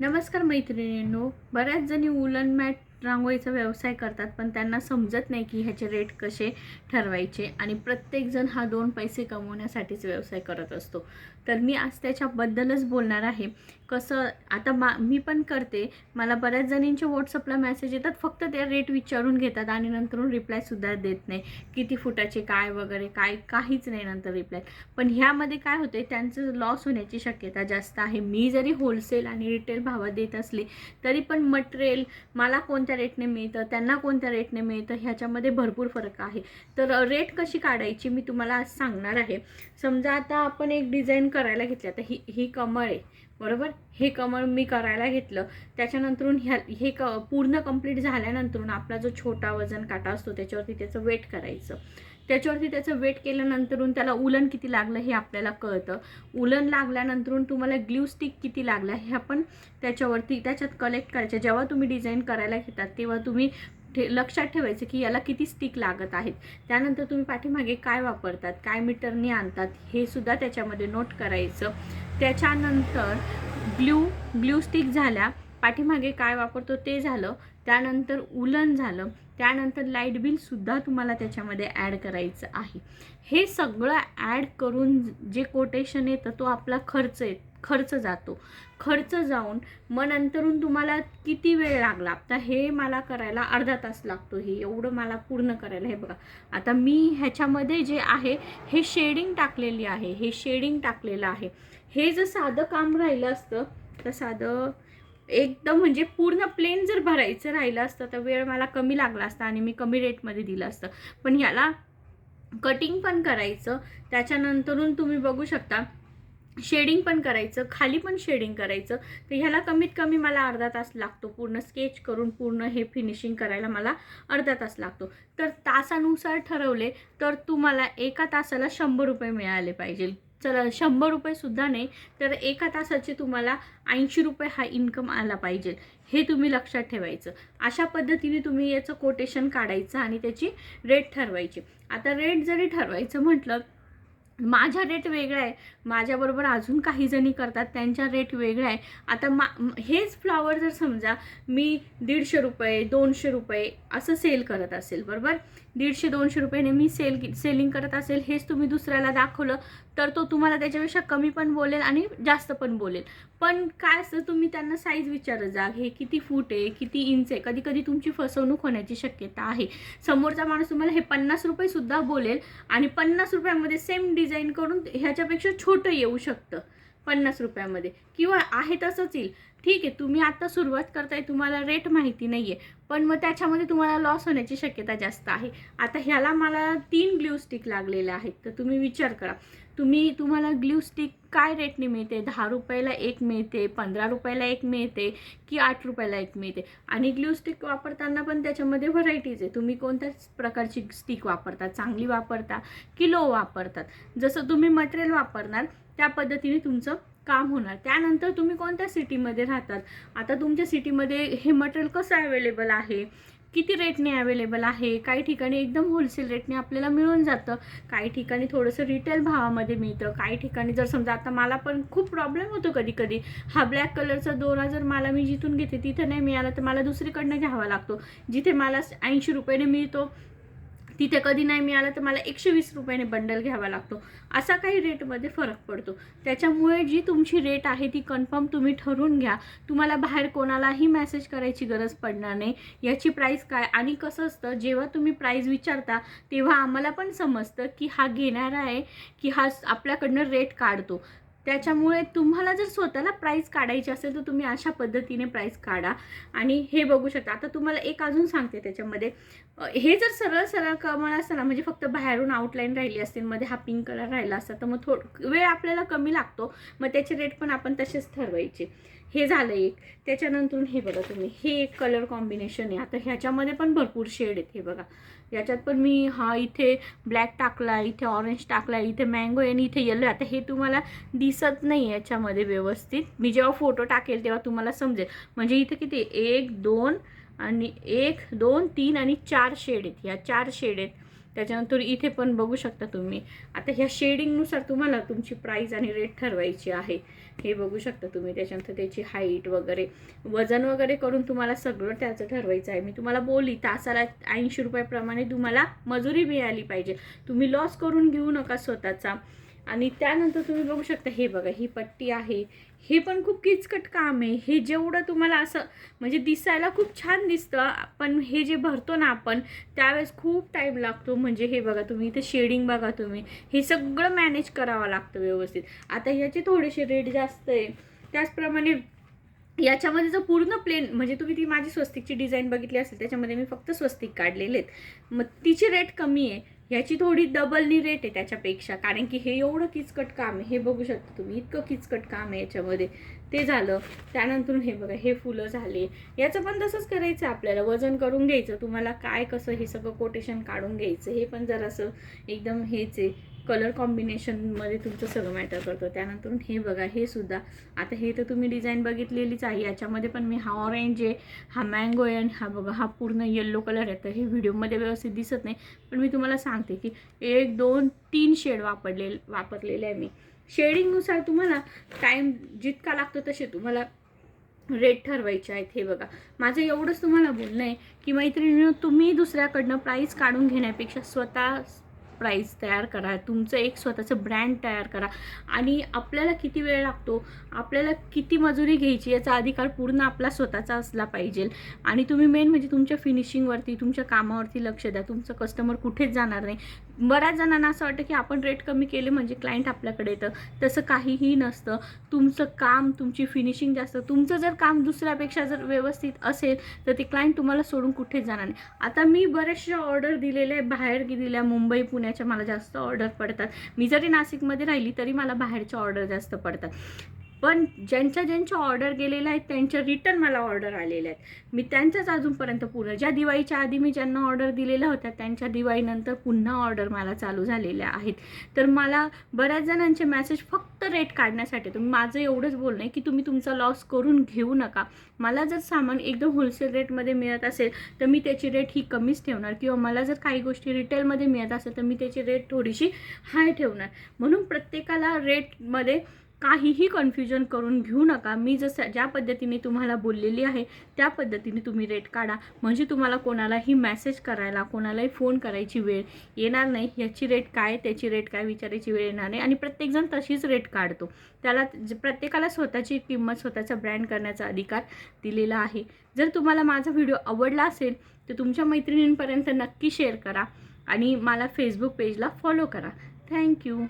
नमस्कार मैत्रिणींनो बऱ्याच जणी उलन मॅट रांगोळीचा व्यवसाय करतात पण त्यांना समजत नाही की ह्याचे रेट कसे ठरवायचे आणि प्रत्येकजण हा दोन पैसे कमवण्यासाठीच व्यवसाय करत असतो. तर मी आज त्याच्याबद्दलच बोलणार आहे. कसं आता मा मी पण करते. मला बऱ्याच जणींचे व्हॉट्सअपला मेसेज येतात फक्त ते रेट विचारून घेतात आणि नंतरून रिप्लायसुद्धा देत नाही. किती फुटाचे काय वगैरे काय काहीच नाही नंतर रिप्लाय पण ह्यामध्ये काय होते त्यांचं लॉस होण्याची शक्यता जास्त आहे. मी जरी होलसेल आणि रिटेल भावात देत असली तरी पण मटेरियल मला कोणत्या रेटने मिळतं त्यांना कोणत्या रेटने मिळतं ह्याच्यामध्ये भरपूर फरक आहे. तर रेट कशी काढायची मी तुम्हाला आज सांगणार आहे. समजा आता आपण एक डिझाईन करायला घेतली आता ही ही कमळ आहे. बरोबर? हे कमळ मी करायला घेतलं. त्याच्यानंतरून ह्या हे क पूर्ण कंप्लीट झाल्यानंतरून आपला जो छोटा वजन काटा असतो त्याच्यावरती त्याचं वेट करायचं. त्याच्यावरती त्याचं वेट केल्यानंतरून त्याला उलन किती लागलं हे आपल्याला कळतं. उलन लागल्यानंतरून तुम्हाला ग्ल्यू स्टिक किती लागला हे आपण त्याच्यावरती त्याच्यात कलेक्ट करायचं. जेव्हा तुम्ही डिझाईन करायला घेतात तेव्हा तुम्ही ठे लक्षात ठेवायचं की याला किती स्टिक लागत आहेत. त्यानंतर तुम्ही पाठीमागे काय वापरतात काय मीटरने आणतात हे सुद्धा त्याच्यामध्ये नोट करायचं. त्याच्यानंतर ग्ल्यू ग्ल्यू स्टिक झाल्या पाठीमागे काय वापरतो ते झालं त्यानंतर उलन झालं त्यानंतर लाइट बिलसुद्धा तुम्हाला त्याच्यामध्ये ॲड करायचं आहे. हे सगळं ॲड करून जे कोटेशन येतं तो आपला खर्च येतो. खर्च जातो. खर्च जाऊन मग नंतरून तुम्हाला किती वेळ लागला? आता हे मला करायला अर्धा तास लागतो हे एवढं मला पूर्ण करायला. हे बघा आता मी ह्याच्यामध्ये जे आहे हे शेडिंग टाकलेली आहे हे शेडिंग टाकलेलं आहे. हे जर साधं काम राहिलं असतं तर साधं एकदम म्हणजे पूर्ण प्लेन जर भरायचं राहिलं असतं तर वेळ मला कमी लागला असता आणि मी कमी रेटमध्ये दिलं असतं. पण ह्याला कटिंग पण करायचं त्याच्यानंतरून तुम्ही बघू शकता शेडिंग पण करायचं खाली पण शेडिंग करायचं. तर ह्याला कमीत कमी मला अर्धा तास लागतो. पूर्ण स्केच करून पूर्ण हे फिनिशिंग करायला मला अर्धा तास लागतो. तर तासानुसार ठरवले तर तुम्हाला एका तासाला शंभर रुपये मिळाले पाहिजे. चला शंभर रुपयेसुद्धा नाही तर एका तासाचे तुम्हाला ऐंशी रुपये हा इन्कम आला पाहिजे. हे तुम्ही लक्षात ठेवायचं. अशा पद्धतीने तुम्ही याचं कोटेशन काढायचं आणि त्याची रेट ठरवायची. आता रेट जरी ठरवायचं म्हटलं माझा रेट वेगळा आहे. माझ्याबरोबर अजून काही जणी करतात त्यांचा रेट वेगळा आहे. आता मा हेच फ्लॉवर जर समजा मी दीडशे रुपये दोनशे रुपये असं सेल करत असेल बरोबर? दीडशे दोनशे रुपयाने मी सेल सेलिंग करत असेल हेच तुम्ही दुसऱ्याला दाखवलं तर तो तुम्हाला त्याच्यापेक्षा कमी पण बोलेल आणि जास्त पण बोलेल. पण काय असतं तुम्ही त्यांना साईज विचारत जा हे किती फूट आहे किती इंच आहे कधी कधी तुमची फसवणूक होण्याची शक्यता आहे. समोरचा माणूस तुम्हाला हे पन्नास रुपयेसुद्धा बोलेल आणि पन्नास रुपयामध्ये सेम डिझाईन करून ह्याच्यापेक्षा छोटं येऊ शकतं. पन्नास रुपयामध्ये. किंवा आहे तसंच येईल. ठीक आहे तुम्ही आत्ता सुरुवात करताय तुम्हाला रेट माहिती नाही आहे पण मग त्याच्यामध्ये तुम्हाला लॉस होण्याची शक्यता जास्त आहे. आता ह्याला मला तीन ग्ल्यू स्टिक लागलेले आहेत तर तुम्ही विचार करा. तुम्ही तुम्हाला ग्ल्यू स्टिक काय रेटने मिळते? दहा रुपयाला एक मिळते पंधरा रुपयाला एक मिळते की आठ रुपयाला एक मिळते? आणि ग्ल्यू स्टिक वापरताना पण त्याच्यामध्ये व्हरायटीज आहे. तुम्ही कोणत्याच प्रकारची स्टिक वापरता? चांगली वापरता की लो वापरतात जसं तुम्ही मटेरियल वापरणार त्या पद्धतीने तुमचं काम होणार. त्यानंतर तुम्ही कोणत्या सिटीमध्ये राहतात? आता तुमच्या सिटीमध्ये हे मटेरियल कसं अवेलेबल आहे? किती रेटने अवेलेबल आहे? काही ठिकाणी एकदम होलसेल रेटने आपल्याला मिळून जातं. काही ठिकाणी थोडंसं रिटेल भावामध्ये मिळतं. काही ठिकाणी जर समजा आता मला पण खूप प्रॉब्लेम होतो कधी कधी हा ब्लॅक कलरचा दोरा जर मला मी जिथून घेते तिथं नाही मिळाला तर मला दुसरीकडनं घ्यावा लागतो. जिथे मला ऐंशी रुपयाने मिळतो तिथे कधी नाही मिळालं तर मला एकशे वीस रुपयाने बंडल घ्यावा लागतो. असा काही रेटमध्ये फरक पडतो. त्याच्यामुळे जी तुमची रेट आहे ती कन्फर्म तुम्ही ठरवून घ्या. तुम्हाला बाहेर कोणालाही मेसेज करायची गरज पडणार नाही. याची प्राईस काय? आणि कसं असतं जेव्हा तुम्ही प्राईस विचारता तेव्हा आम्हाला पण समजतं की हा घेणारा आहे की हा आपल्याकडनं रेट काढतो. त्याच्यामुळे तुम्हाला जर स्वतःला प्राईस काढायची असेल तर तुम्ही अशा पद्धतीने प्राईस काढा. आणि हे बघू शकता आता तुम्हाला एक अजून सांगते त्याच्यामध्ये. हे जर सरळ सरळ कमळ असताना म्हणजे फक्त बाहेरून आउटलाईन राहिली असतील मध्ये हा पिंक कलर राहिला असता तर मग थोड वेळ आपल्याला कमी लागतो. मग त्याचे रेट पण आपण तसेच ठरवायचे. हे झालं एक. त्याच्यानंतर हे बघा तुम्ही. हे एक कलर कॉम्बिनेशन आहे. आता ह्याच्यामध्ये पण भरपूर शेड आहेत हे बघा. याच्यात पण मी हा इथे ब्लॅक टाकला इथे ऑरेंज टाकला इथे मँगो आणि इथे येलो आता हे तुम्हाला दिस दिसत नाही याच्यामध्ये व्यवस्थित. मी जेव्हा फोटो टाकेल तेव्हा तुम्हाला समजेल. म्हणजे इथे किती? एक दोन आणि एक दोन तीन आणि चार शेड आहेत. ह्या चार शेड आहेत. त्याच्यानंतर इथे पण बघू शकता तुम्ही. आता ह्या शेडिंगनुसार तुम्हाला तुमची प्राईस आणि रेट ठरवायची आहे. हे बघू शकता तुम्ही. त्याच्यानंतर त्याची हाईट वगैरे. वजन वगैरे करून तुम्हाला सगळं त्याचं ठरवायचं आहे. मी तुम्हाला बोलली तासाला ऐंशी रुपयाप्रमाणे तुम्हाला मजुरी मिळाली पाहिजे. तुम्ही लॉस करून घेऊ नका स्वतःचा. आणि त्यानंतर तुम्ही बघू शकता हे बघा ही पट्टी आहे. हे पण खूप किचकट काम आहे. हे जेवढं तुम्हाला असं म्हणजे दिसायला खूप छान दिसतं पण हे जे भरतो ना आपण त्यावेळेस खूप टाईम लागतो. म्हणजे हे बघा तुम्ही इथे शेडिंग बघा तुम्ही. हे सगळं मॅनेज करावं लागतं व्यवस्थित. आता ह्याचे थोडेसे रेट जास्त आहे. त्याचप्रमाणे याच्यामध्ये जर पूर्ण प्लेन म्हणजे तुम्ही ती माझी स्वस्तिकची डिझाईन बघितली असेल त्याच्यामध्ये मी फक्त स्वस्तिक काढलेले आहेत. मग तिचे रेट कमी आहे. ह्याची थोडी डबलनी रेट आहे त्याच्यापेक्षा. कारण की हे एवढं किचकट काम आहे. हे बघू शकता तुम्ही इतकं किचकट काम आहे याच्यामध्ये. ते झालं. त्यानंतर हे बघा हे फुलं झाले. याचं पण तसंच करायचं आपल्याला. वजन करून घ्यायचं. तुम्हाला काय कसं हे सगळं कोटेशन काढून घ्यायचं हे पण जरासं एकदम हेच आहे. कलर कॉम्बिनेशनमध्ये तुमचं सगळं मॅटर करतो. त्यानंतर हे बघा हे सुद्धा. आता हे तर तुम्ही डिझाईन बघितलेलीच आहे. याच्यामध्ये पण मी हा ऑरेंज आहे हा मँगो आहे आणि हा बघा हा पूर्ण येल्लो कलर आहे. तर हे व्हिडिओमध्ये व्यवस्थित दिसत नाही. पण मी तुम्हाला सांगते की एक दोन तीन शेड वापरले वापरलेले आहे मी. शेडिंगनुसार तुम्हाला टाईम जितका लागतो तसे तुम्हाला रेट ठरवायचे आहेत हे बघा. माझं एवढंच तुम्हाला बोलणं आहे की मैत्रिणी तुम्ही दुसऱ्याकडनं प्राईस काढून घेण्यापेक्षा स्वतः प्राईस तयार करा तुमचं एक स्वतःचं ब्रँड तयार करा. आणि आपल्याला किती वेळ लागतो? आपल्याला किती मजुरी घ्यायची याचा अधिकार पूर्ण आपला स्वतःचा असला पाहिजे. आणि तुम्ही मेन म्हणजे तुमच्या फिनिशिंगवरती तुमच्या कामावरती लक्ष द्या. तुमचं कस्टमर कुठेच जाणार नाही. बऱ्याच जणांना असं वाटतं की आपण रेट कमी केले म्हणजे क्लायंट आपल्याकडे येतं. तसं काहीही नसतं. तुमचं काम तुमची फिनिशिंग जास्त. तुमचं जर काम दुसऱ्यापेक्षा जर व्यवस्थित असेल तर ते क्लायंट तुम्हाला सोडून कुठेच जाणार नाही. आता मी बऱ्याचशा ऑर्डर दिलेल्या आहे बाहेर दिल्या मुंबई पुण्याच्या मला जास्त ऑर्डर पडतात. मी जरी नाशिकमध्ये राहिली तरी मला बाहेरच्या ऑर्डर जास्त पडतात. पण ज्यांच्या ज्यांच्या ऑर्डर गेलेल्या आहेत त्यांच्या रिटर्न मला ऑर्डर आलेल्या आहेत. मी त्यांच्याच अजूनपर्यंत पूर्ण ज्या दिवाळीच्या आधी मी ज्यांना ऑर्डर दिलेल्या होत्या त्यांच्या दिवाळीनंतर पुन्हा ऑर्डर मला चालू झालेल्या आहेत. तर मला बऱ्याच जणांचे मॅसेज फक्त रेट काढण्यासाठी तुम्ही माझं एवढंच बोलणं आहे की तुम्ही तुमचा लॉस करून घेऊ नका. मला जर सामान एकदम होलसेल रेटमध्ये मिळत असेल तर मी त्याची रेट ही कमीच ठेवणार. किंवा मला जर काही गोष्टी रिटेलमध्ये मिळत असेल तर मी त्याची रेट थोडीशी हाय ठेवणार. म्हणून प्रत्येकाला रेटमध्ये काहीही कन्फ्युजन करून घेऊ नका. मी जसं ज्या पद्धतीने तुम्हाला बोललेली आहे त्या पद्धतीने तुम्ही रेट काढा. म्हणजे तुम्हाला कोणालाही मेसेज करायला कोणालाही फोन करायची वेळ येणार नाही. याची रेट काय त्याची रेट काय विचारायची वेळ येणार नाही. आणि प्रत्येकजण तशीच रेट काढतो. त्याला ज- प्रत्येकाला स्वतःची किंमत स्वतःचा ब्रँड करण्याचा अधिकार दिलेला आहे. जर तुम्हाला माझा व्हिडिओ आवडला असेल तर तुमच्या मैत्रिणींपर्यंत नक्की शेअर करा. आणि मला फेसबुक पेजला फॉलो करा. Thank you